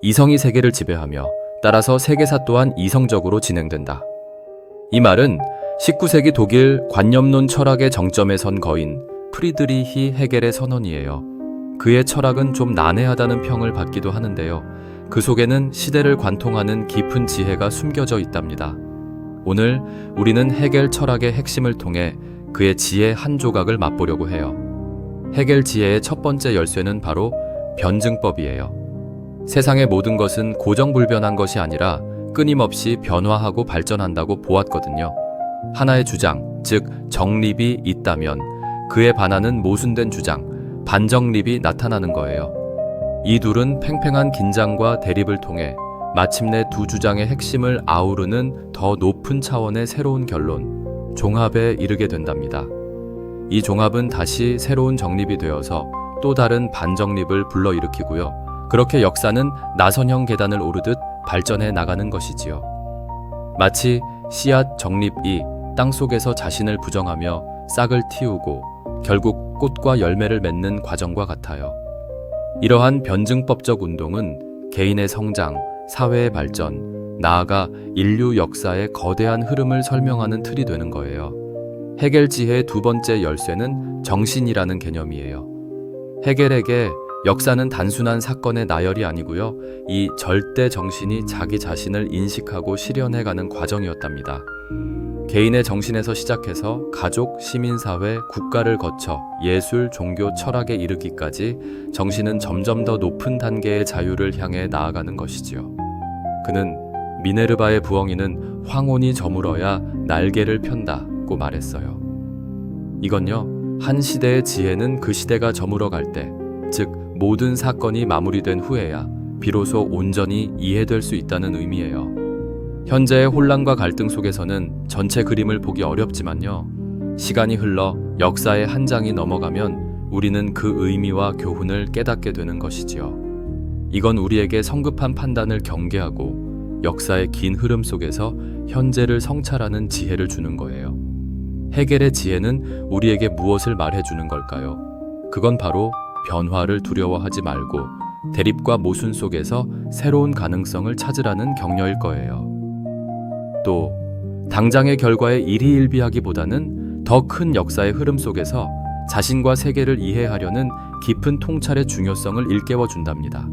이성이 세계를 지배하며 따라서 세계사 또한 이성적으로 진행된다. 이 말은 19세기 독일 관념론 철학의 정점에 선 거인 프리드리히 헤겔의 선언이에요. 그의 철학은 좀 난해하다는 평을 받기도 하는데요. 그 속에는 시대를 관통하는 깊은 지혜가 숨겨져 있답니다. 오늘 우리는 헤겔 철학의 핵심을 통해 그의 지혜 한 조각을 맛보려고 해요. 헤겔 지혜의 첫 번째 열쇠는 바로 변증법이에요. 세상의 모든 것은 고정불변한 것이 아니라 끊임없이 변화하고 발전한다고 보았거든요. 하나의 주장, 즉 정립이 있다면 그에 반하는 모순된 주장, 반정립이 나타나는 거예요. 이 둘은 팽팽한 긴장과 대립을 통해 마침내 두 주장의 핵심을 아우르는 더 높은 차원의 새로운 결론, 종합에 이르게 된답니다. 이 종합은 다시 새로운 정립이 되어서 또 다른 반정립을 불러일으키고요. 그렇게 역사는 나선형 계단을 오르듯 발전해 나가는 것이지요. 마치 씨앗 정립이 땅 속에서 자신을 부정하며 싹을 틔우고 결국 꽃과 열매를 맺는 과정과 같아요. 이러한 변증법적 운동은 개인의 성장, 사회의 발전, 나아가 인류 역사의 거대한 흐름을 설명하는 틀이 되는 거예요. 헤겔 지혜의 두 번째 열쇠는 정신이라는 개념이에요. 헤겔에게 역사는 단순한 사건의 나열이 아니고요. 이 절대 정신이 자기 자신을 인식하고 실현해가는 과정이었답니다. 개인의 정신에서 시작해서 가족, 시민사회, 국가를 거쳐 예술, 종교, 철학에 이르기까지 정신은 점점 더 높은 단계의 자유를 향해 나아가는 것이지요. 그는 미네르바의 부엉이는 황혼이 저물어야 날개를 편다고 말했어요. 이건요, 한 시대의 지혜는 그 시대가 저물어 갈 때, 즉 모든 사건이 마무리된 후에야 비로소 온전히 이해될 수 있다는 의미예요. 현재의 혼란과 갈등 속에서는 전체 그림을 보기 어렵지만요. 시간이 흘러 역사의 한 장이 넘어가면 우리는 그 의미와 교훈을 깨닫게 되는 것이지요. 이건 우리에게 성급한 판단을 경계하고 역사의 긴 흐름 속에서 현재를 성찰하는 지혜를 주는 거예요. 헤겔의 지혜는 우리에게 무엇을 말해주는 걸까요? 그건 바로 변화를 두려워하지 말고 대립과 모순 속에서 새로운 가능성을 찾으라는 격려일 거예요. 또 당장의 결과에 일희일비하기보다는 더 큰 역사의 흐름 속에서 자신과 세계를 이해하려는 깊은 통찰의 중요성을 일깨워 준답니다.